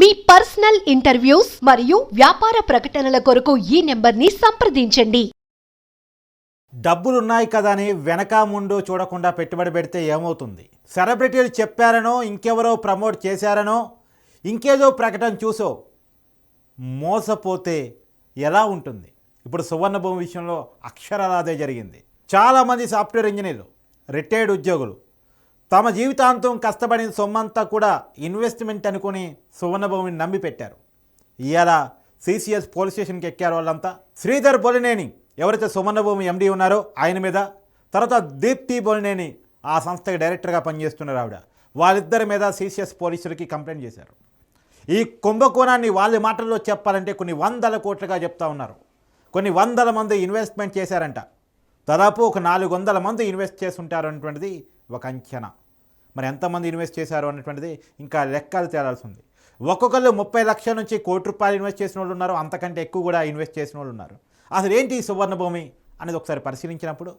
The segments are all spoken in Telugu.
మీ పర్సనల్ ఇంటర్వ్యూస్ మరియు వ్యాపార ప్రకటనల కొరకు ఈ నెంబర్ని సంప్రదించండి. డబ్బులున్నాయి కదా అని వెనక ముందు చూడకుండా పెట్టుబడి పెడితే ఏమవుతుంది? సెలబ్రిటీలు చెప్పారనో ఇంకెవరో ప్రమోట్ చేశారనో ఇంకేదో ప్రకటన చూసో మోసపోతే ఎలా ఉంటుంది? ఇప్పుడు సువర్ణభూమి విషయంలో అక్షరాలు అదే జరిగింది. చాలామంది సాఫ్ట్వేర్ ఇంజనీర్లు రిటైర్డ్ ఉద్యోగులు తమ జీవితాంతం కష్టపడిన సొమ్మంతా కూడా ఇన్వెస్ట్మెంట్ అనుకుని సువర్ణభూమిని నమ్మి పెట్టారు ఇవాళ సిసిఎస్ పోలీస్ స్టేషన్కి ఎక్కారు వాళ్ళంతా. శ్రీధర్ బొలినేని ఎవరైతే సువర్ణభూమి ఎండీ ఉన్నారో ఆయన మీద తర్వాత దీప్తి బొలినేని ఆ సంస్థకి డైరెక్టర్గా పనిచేస్తున్నారు ఆవిడ. వాళ్ళిద్దరి మీద సిసిఎస్ పోలీసులకి కంప్లైంట్ చేశారు. ఈ కుంభకోణాన్ని వాళ్ళ మాటల్లో చెప్పాలంటే కొన్ని వందల కోట్లుగా చెప్తా ఉన్నారు. కొన్ని వందల మంది ఇన్వెస్ట్మెంట్ చేశారంట. దాదాపు ఒక నాలుగు వందల మంది ఇన్వెస్ట్ చేస్తుంటారు అనేటువంటిది ఒక అంచనా. మరి ఎంతమంది ఇన్వెస్ట్ చేశారు అనేటువంటిది ఇంకా లెక్కలు తేలాల్సి ఉంది. ఒక్కొక్కళ్ళు ముప్పై లక్షల నుంచి కోటి రూపాయలు ఇన్వెస్ట్ చేసిన వాళ్ళు ఉన్నారు అంతకంటే ఎక్కువ కూడా ఇన్వెస్ట్ చేసిన వాళ్ళు ఉన్నారు. అసలు ఏంటి ఈ సువర్ణభూమి అనేది ఒకసారి పరిశీలించినప్పుడు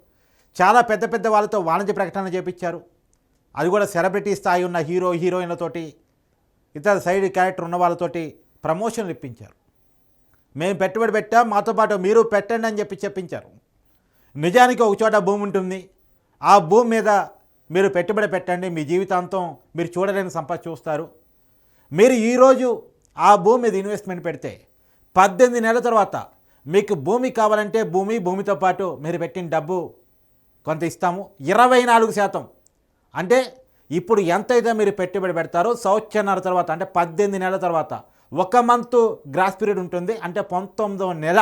చాలా పెద్ద పెద్ద వాళ్ళతో వాణిజ్య ప్రకటన చేపించారు. అది కూడా సెలబ్రిటీ స్థాయి ఉన్న హీరో హీరోయిన్లతోటి ఇతర సైడ్ క్యారెక్టర్ ఉన్న వాళ్ళతోటి ప్రమోషన్లు ఇప్పించారు. మేము పెట్టుబడి పెట్టాం మాతో పాటు మీరు పెట్టండి అని చెప్పి చెప్పించారు. నిజానికి ఒక చోట భూమి ఉంటుంది. ఆ భూమి మీద మీరు పెట్టుబడి పెట్టండి మీ జీవితాంతం మీరు చూడలేని సంపద చూస్తారు. మీరు ఈరోజు ఆ భూమి మీద ఇన్వెస్ట్మెంట్ పెడితే పద్దెనిమిది నెలల తర్వాత మీకు భూమి కావాలంటే భూమి భూమితో పాటు మీరు పెట్టిన డబ్బు కొంత ఇస్తాము. ఇరవై నాలుగు శాతం. అంటే ఇప్పుడు ఎంతైతే మీరు పెట్టుబడి పెడతారో సంవత్సరాల తర్వాత అంటే పద్దెనిమిది నెలల తర్వాత ఒక మంత్ గ్రాస్ పీరియడ్ ఉంటుంది. అంటే పంతొమ్మిదవ నెల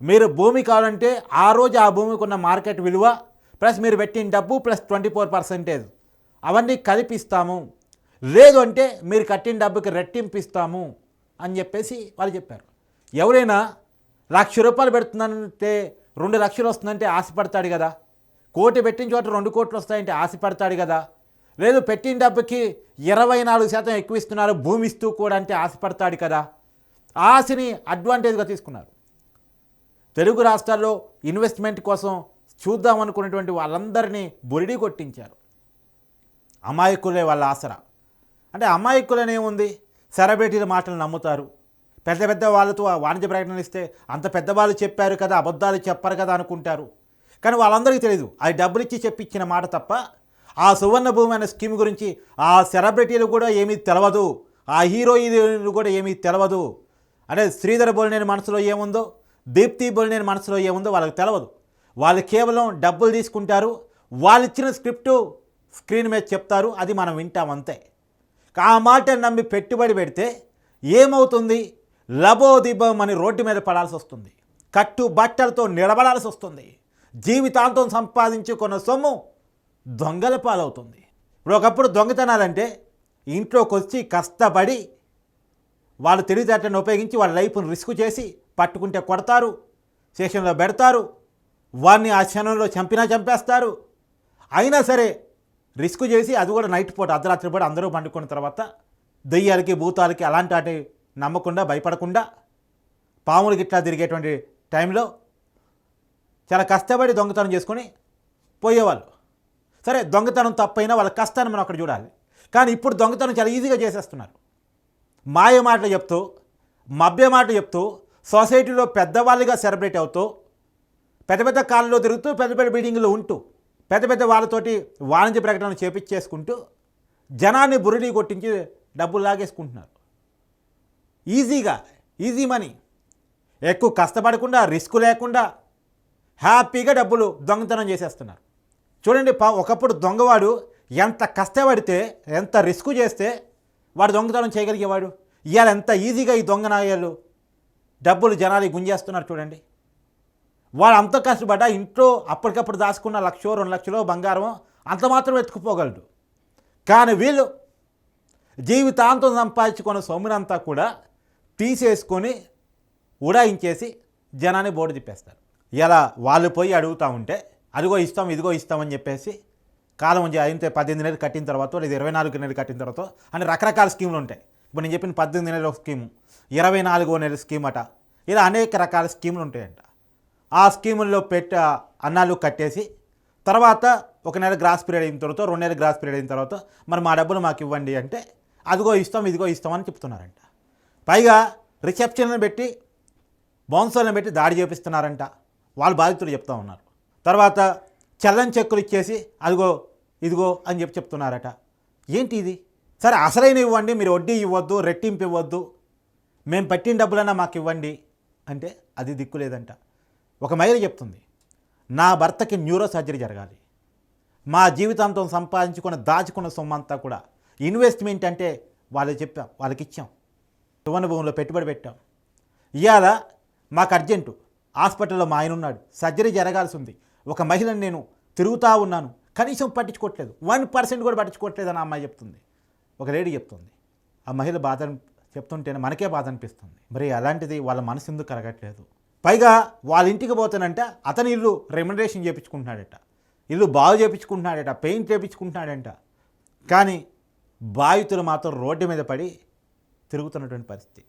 మీరు భూమి కావాలంటే ఆ రోజు ఆ భూమికి ఉన్న మార్కెట్ విలువ ప్లస్ మీరు పెట్టిన డబ్బు ప్లస్ ట్వంటీ ఫోర్ పర్సెంటేజ్. అవన్నీ కలిపిస్తాము. లేదు అంటే మీరు కట్టిన డబ్బుకి రెట్టింపు ఇస్తాము అని చెప్పేసి వాళ్ళు చెప్పారు. ఎవరైనా లక్ష రూపాయలు పెడుతుందంటే రెండు లక్షలు వస్తుందంటే ఆశపడతాడు కదా. కోటి పెట్టిన చోట రెండు కోట్లు వస్తాయంటే ఆశపడతాడు కదా. లేదు పెట్టిన డబ్బుకి ఇరవై నాలుగు శాతం ఎక్కువ ఇస్తున్నారు భూమి ఇస్తూ కూడా అంటే ఆశపడతాడు కదా. ఆశని అడ్వాంటేజ్గా తీసుకున్నారు. తెలుగు రాష్ట్రాల్లో ఇన్వెస్ట్మెంట్ కోసం చూద్దాం అనుకున్నటువంటి వాళ్ళందరినీ బొరిడి కొట్టించారు. అమాయకులే వాళ్ళ ఆసరా. అంటే అమాయకులనేముంది సెలబ్రిటీల మాటలు నమ్ముతారు. పెద్ద పెద్ద వాళ్ళతో వాణిజ్య ప్రకటనలు ఇస్తే అంత పెద్దవాళ్ళు చెప్పారు కదా అబద్ధాలు చెప్పరు కదా అనుకుంటారు. కానీ వాళ్ళందరికీ తెలియదు అది డబ్బులు ఇచ్చి చెప్పించిన మాట తప్ప ఆ సువర్ణ భూమి అనే స్కీమ్ గురించి ఆ సెలబ్రిటీలు కూడా ఏమీ తెలవదు. ఆ హీరోయిన్లు కూడా ఏమీ తెలవదు. అంటే శ్రీధర్ బోలినేని మనసులో ఏముందో దీప్తి బోలినేని మనసులో ఏముందో వాళ్ళకి తెలవదు. వాళ్ళు కేవలం డబ్బులు తీసుకుంటారు వాళ్ళు ఇచ్చిన స్క్రిప్టు స్క్రీన్ మీద చెప్తారు అది మనం వింటాం అంతే. ఆ మాట నమ్మి పెట్టుబడి పెడితే ఏమవుతుంది? లబోదిబం అని రోడ్డు మీద పడాల్సి వస్తుంది. కట్టు బట్టలతో నిలబడాల్సి వస్తుంది. జీవితాంతం సంపాదించుకున్న సొమ్ము దొంగల పాలవుతుంది. ఇప్పుడు ఒకప్పుడు దొంగతనాలంటే ఇంట్లోకి వచ్చి కష్టపడి వాళ్ళు తెలివితేటలను ఉపయోగించి వాళ్ళ లైఫ్ను రిస్క్ చేసి పట్టుకుంటే కొడతారు స్టేషన్లో పెడతారు వాడిని ఆ క్షణంలో చంపినా చంపేస్తారు. అయినా సరే రిస్క్ చేసి అది కూడా నైట్ పూట అర్ధరాత్రి పూట అందరూ పండుకున్న తర్వాత దెయ్యాలకి భూతాలకి అలాంటి వాటి నమ్మకుండా భయపడకుండా పాములకి ఇట్లా తిరిగేటువంటి టైంలో చాలా కష్టపడి దొంగతనం చేసుకొని పోయేవాళ్ళు. సరే దొంగతనం తప్పైనా వాళ్ళ కష్టాన్ని మనం అక్కడ చూడాలి. కానీ ఇప్పుడు దొంగతనం చాలా ఈజీగా చేసేస్తున్నారు. మాయ మాటలు చెప్తూ మభ్య మాటలు చెప్తూ సొసైటీలో పెద్దవాళ్ళుగా సెలబ్రేట్ అవుతూ పెద్ద పెద్ద కాళ్ళలో తిరుగుతూ పెద్ద పెద్ద బిల్డింగ్లో ఉంటూ పెద్ద పెద్ద వాళ్ళతోటి వాణిజ్య ప్రకటనలు చేపించేసుకుంటూ జనాన్ని బురిడి కొట్టించి డబ్బులు లాగేసుకుంటున్నారు. ఈజీగా ఈజీ మనీ. ఎక్కువ కష్టపడకుండా రిస్క్ లేకుండా హ్యాపీగా డబ్బులు దొంగతనం చేసేస్తున్నారు. చూడండి పా ఒకప్పుడు దొంగవాడు ఎంత కష్టపడితే ఎంత రిస్క్ చేస్తే వాడు దొంగతనం చేయగలిగేవాడు. ఇవాళ ఎంత ఈజీగా ఈ దొంగ నాయాలు డబ్బులు జనాలు గుంజేస్తున్నారు చూడండి. వాడు అంత కష్టపడ్డా ఇంట్లో అప్పటికప్పుడు దాచుకున్న లక్షో రెండు లక్షలో బంగారం అంత మాత్రం ఎత్తుకుపోగలడు. కానీ వీళ్ళు జీవితాంతం సంపాదించుకున్న సొమ్మునంతా కూడా తీసేసుకొని ఉడాయించేసి జనాన్ని బోర్డు తిప్పేస్తారు. ఇలా వాళ్ళు పోయి అడుగుతూ ఉంటే అదిగో ఇస్తాం ఇదిగో ఇస్తామని చెప్పేసి కాలం ఉంది అయితే పద్దెనిమిది నెలలు కట్టిన తర్వాత లేదా ఇరవై నాలుగు నెలలు కట్టిన తర్వాత అని రకరకాల స్కీములు ఉంటాయి. ఇప్పుడు నేను చెప్పిన పద్దెనిమిది నెలల ఒక స్కీము ఇరవై నాలుగో నెల స్కీమ్ అట ఇలా అనేక రకాల స్కీములు ఉంటాయంట. ఆ స్కీముల్లో పెట్ట అన్నాలు కట్టేసి తర్వాత ఒక నెల గ్రాస్ పీరియడ్ అయిన తర్వాత రెండు నెలల గ్రాస్ పీరియడ్ అయిన తర్వాత మరి మా డబ్బులు మాకు ఇవ్వండి అంటే అదిగో ఇస్తాం ఇదిగో ఇస్తాం అని చెప్తున్నారంట. పైగా రిసెప్షన్లను పెట్టి బౌన్సర్లను పెట్టి దాడి చేపిస్తున్నారంట. వాళ్ళు బాధితులు చెప్తా ఉన్నారు. తర్వాత చల్లని చెక్కులు ఇచ్చేసి అదిగో ఇదిగో అని చెప్పి చెప్తున్నారట. ఏంటి ఇది? సరే అసలైన ఇవ్వండి మీరు వడ్డీ ఇవ్వద్దు రెట్టింపు ఇవ్వద్దు మేము పట్టిన డబ్బులన్నా మాకు ఇవ్వండి అంటే అది దిక్కు లేదంట. ఒక మహిళ చెప్తుంది నా భర్తకి న్యూరో సర్జరీ జరగాలి. మా జీవితాంతం సంపాదించుకున్న దాచుకున్న సొమ్ము అంతా కూడా ఇన్వెస్ట్మెంట్ అంటే వాళ్ళకి చెప్పాం వాళ్ళకి ఇచ్చాం. సువర్ణ భూమిలో పెట్టుబడి పెట్టాం. ఇవాళ మాకు అర్జెంటు. హాస్పిటల్లో మా ఆయన ఉన్నాడు. సర్జరీ జరగాల్సి ఉంది. ఒక మహిళను నేను తిరుగుతూ ఉన్నాను. కనీసం పట్టించుకోవట్లేదు. వన్ పర్సెంట్ కూడా పట్టించుకోవట్లేదు అని అమ్మాయి చెప్తుంది. ఒక లేడీ చెప్తుంది ఆ మహిళ బాధ అని- చెప్తుంటేనే మనకే బాధ అనిపిస్తుంది. మరి అలాంటిది వాళ్ళ మనసు ఎందుకు కరగట్లేదు పైగా వాళ్ళ ఇంటికి పోతానంటే అతని ఇల్లు రెమ్యునరేషన్ చేయించుకుంటున్నాడట ఇల్లు బాగు చేయించుకుంటున్నాడట పెయింట్ చేయించుకుంటున్నాడంట కానీ బాధితులు మాత్రం రోడ్డు మీద పడి తిరుగుతున్నటువంటి పరిస్థితి.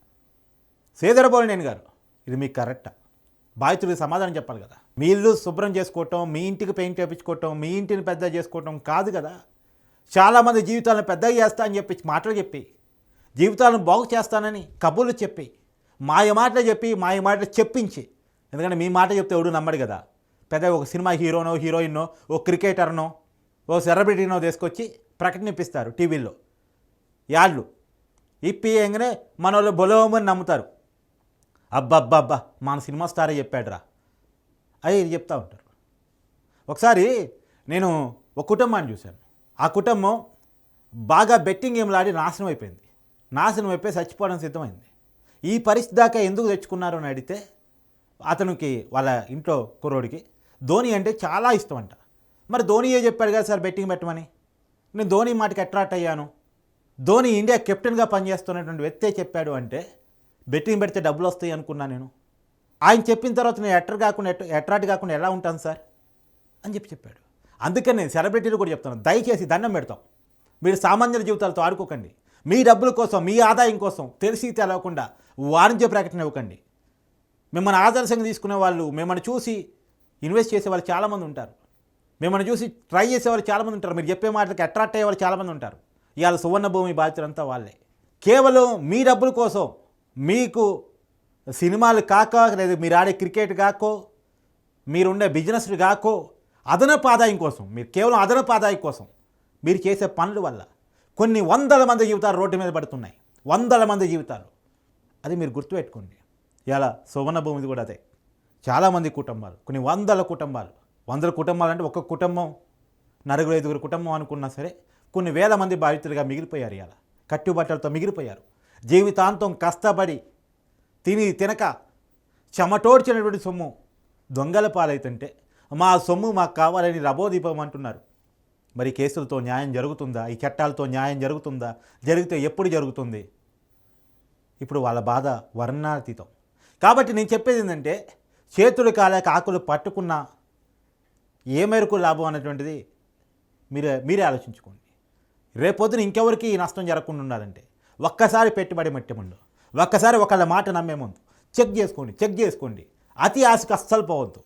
సేదరబోలినేని గారు ఇది మీకు కరెక్టా? బాధితుడికి సమాధానం చెప్పాలి కదా. మీ ఇల్లు శుభ్రం చేసుకోవటం మీ ఇంటికి పెయింట్ చేపించుకోవటం మీ ఇంటిని పెద్ద చేసుకోవటం కాదు కదా. చాలామంది జీవితాలను పెద్దగా చేస్తా అని చెప్పి మాటలు చెప్పి జీవితాలను బాగు చేస్తానని కబుర్లు చెప్పి మాయ మాటలు చెప్పి మాయ మాటలు చెప్పించి. ఎందుకంటే మీ మాట చెప్తే ఎవడు నమ్మడు కదా. పెద్ద ఒక సినిమా హీరోనో హీరోయిన్నో ఓ క్రికెటర్నో ఓ సెలబ్రిటీనో తీసుకొచ్చి ప్రకటన ఇప్పిస్తారు టీవీల్లో. యాళ్ళు. ఇప్పియంగానే మన వాళ్ళు బొలోమని నమ్ముతారు. అబ్బబ్బబ్బా మన సినిమా స్టారే చెప్పాడురా. అది ఇది చెప్తూ ఉంటారు. ఒకసారి నేను ఒక కుటుంబాన్ని చూశాను. ఆ కుటుంబం బాగా బెట్టింగ్ గేమ్లు ఆడి నాశనం అయిపోయింది. నాశనం అయిపోయి చచ్చిపోవడం సిద్ధమైంది. ఈ పరిస్థితి దాకా ఎందుకు తెచ్చుకున్నారు అని అడిగితే అతనికి వాళ్ళ ఇంట్లో కుర్రోడికి ధోని అంటే చాలా ఇష్టం అంట మరి ధోని ఏ చెప్పాడు కదా సార్ బెట్టింగ్ పెట్టమని? నేను ధోని మాటకి అట్రాక్ట్ అయ్యాను? ధోని ఇండియా కెప్టెన్గా పనిచేస్తున్నటువంటి వ్యక్తే చెప్పాడు అంటే బెట్టింగ్ పెడితే డబ్బులు వస్తాయి అనుకున్నా నేను. ఆయన చెప్పిన తర్వాత నేను ఎట్ర కాకుండా ఎట్ అట్రాక్ట్ కాకుండా ఎలా ఉంటాను సార్? అని చెప్పి చెప్పాడు. అందుకని నేను సెలబ్రిటీలు కూడా చెప్తాను దయచేసి దండం పెడతాం. మీరు సామాన్యుల జీవితాలతో ఆడుకోకండి. మీ డబ్బుల కోసం మీ ఆదాయం కోసం తెలిసి తెలవకుండా వాణిజ్య ప్రకటన ఇవ్వకండి. మిమ్మల్ని ఆదర్శంగా తీసుకునే వాళ్ళు మిమ్మల్ని చూసి ఇన్వెస్ట్ చేసే వాళ్ళు చాలామంది ఉంటారు. మిమ్మల్ని చూసి ట్రై చేసే వాళ్ళు చాలామంది ఉంటారు. మీరు చెప్పే మాటలకి అట్రాక్ట్ అయ్యే వాళ్ళు చాలామంది ఉంటారు. ఇవాళ సువర్ణ భూమి బాధ్యతలంతా వాళ్ళే. కేవలం మీ డబ్బుల కోసం మీకు సినిమాలు కాక లేదా మీరు ఆడే క్రికెట్ కాకో మీరుండే బిజినెస్లు కాకో అదనపు ఆదాయం కోసం మీరు కేవలం అదనపు ఆదాయం కోసం మీరు చేసే పనుల వల్ల కొన్ని వందల మంది జీవితాలు రోడ్డు మీద పడుతున్నాయి. వందల మంది జీవితాలు. అది మీరు గుర్తుపెట్టుకోండి. ఇలా సువర్ణ భూమిది కూడా అదే. చాలామంది కుటుంబాలు కొన్ని వందల కుటుంబాలు వందల కుటుంబాలు అంటే ఒక్క కుటుంబం నలుగురు ఐదుగురు కుటుంబం అనుకున్నా సరే కొన్ని వేల మంది బాధితులుగా మిగిలిపోయారు ఇలా కట్టుబట్టలతో మిగిలిపోయారు. జీవితాంతం కష్టపడి తిని తినక చెమటోడ్చినటువంటి సొమ్ము దొంగల పాలైతుంటే మా సొమ్ము మాకు కావాలని రబోదీపం అంటున్నారు. మరి కేసులతో న్యాయం జరుగుతుందా? ఈ చట్టాలతో న్యాయం జరుగుతుందా? జరిగితే ఎప్పుడు జరుగుతుంది? ఇప్పుడు వాళ్ళ బాధ వర్ణాతీతం. కాబట్టి నేను చెప్పేది ఏంటంటే చేతులు కాలేక ఆకులు పట్టుకున్న ఏ మేరకు లాభం అనేటువంటిది మీరే మీరే ఆలోచించుకోండి. రేపొద్దున ఇంకెవరికి ఈ నష్టం జరగకుండా ఉండాలంటే ఒక్కసారి పెట్టుబడి పెట్టే ముందు ఒక్కసారి ఒకళ్ళ మాట నమ్మే ముందు చెక్ చేసుకోండి చెక్ చేసుకోండి. అతి ఆశకు అస్సలు పోవద్దు.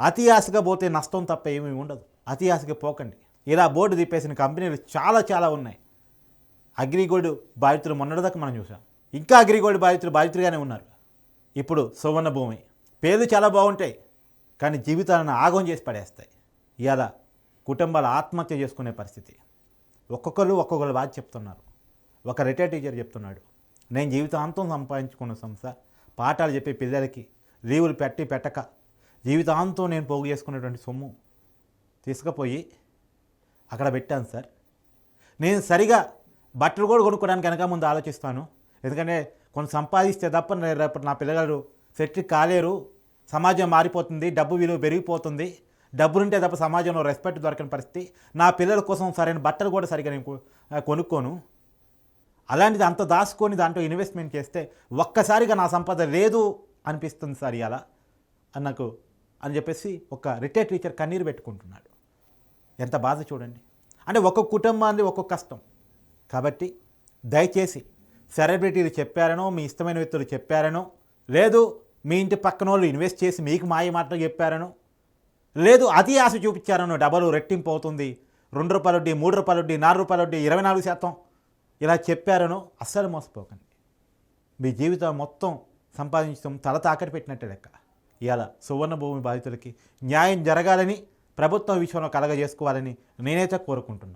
అతి ఆశగా పోతే నష్టం తప్ప ఏమీ ఉండదు. అతి ఆశగా పోకండి. ఇలా బోర్డు తిప్పేసిన కంపెనీలు చాలా చాలా ఉన్నాయి. అగ్రిగోల్డ్ బాధితులు మొన్నటిదాకా మనం చూసాం. ఇంకా అగ్రిగోల్డ్ బాధితులు బాధితులుగానే ఉన్నారు. ఇప్పుడు సువర్ణ భూమి. పేర్లు చాలా బాగుంటాయి కానీ జీవితాలను ఆగం చేసి పడేస్తాయి. ఇవాళ కుటుంబాలు ఆత్మహత్య చేసుకునే పరిస్థితి. ఒక్కొక్కరు ఒక్కొక్కరు బాధ చెప్తున్నారు. ఒక రిటైర్ టీచర్ చెప్తున్నాడు నేను జీవితాంతం సంపాదించుకున్న సంస్థ పాఠాలు చెప్పే పిల్లలకి లీవులు పెట్టి పెట్టక జీవితాంతం నేను పోగు చేసుకున్నటువంటి సొమ్ము తీసుకుపోయి అక్కడ పెట్టాను సార్. నేను సరిగా బట్టలు కూడా కొనుక్కోవడానికి వెనక ముందు ఆలోచిస్తాను. ఎందుకంటే కొన్ని సంపాదిస్తే తప్ప రేపటి నా పిల్లగాడు సెట్ కాలేరు సమాజం మారిపోతుంది డబ్బు విలువ పెరిగిపోతుంది డబ్బులుంటే తప్ప సమాజంలో రెస్పెక్ట్ దొరకని పరిస్థితి. నా పిల్లల కోసం సరైన బట్టలు కూడా సరిగా నేను కొనుక్కోను. అలాంటిది అంత దాచుకొని దాంట్లో ఇన్వెస్ట్మెంట్ చేస్తే ఒక్కసారిగా నా సంపద లేదు అనిపిస్తుంది సార్ ఇలా అని నాకు అని చెప్పేసి ఒక రిటైర్ టీచర్ కన్నీరు పెట్టుకుంటున్నాడు. ఎంత బాధ చూడండి. అంటే ఒక్కొక్క కుటుంబాన్ని ఒక్కొక్క కష్టం. కాబట్టి దయచేసి సెలబ్రిటీలు చెప్పారనో మీ ఇష్టమైన వ్యక్తులు చెప్పారనో లేదు మీ ఇంటి పక్కన వాళ్ళు ఇన్వెస్ట్ చేసి మీకు మాయ మాటలు చెప్పారనో లేదు అతి ఆశ చూపించారనో డబలు రెట్టింపు అవుతుంది. రెండు రూపాయల వడ్డీ మూడు రూపాయల వడ్డీ నాలుగు రూపాయల వడ్డీ ఇరవై నాలుగు శాతం ఇలా చెప్పారనో అస్సలు మోసపోకండి. మీ జీవితం మొత్తం సంపాదించడం తల తాకట్టు పెట్టినట్టే లెక్క. ఇలా సువర్ణ భూమి బాధితులకి న్యాయం జరగాలని ప్రభుత్వం విషయంలో కలగజేసుకోవాలని నేనైతే కోరుకుంటున్నాను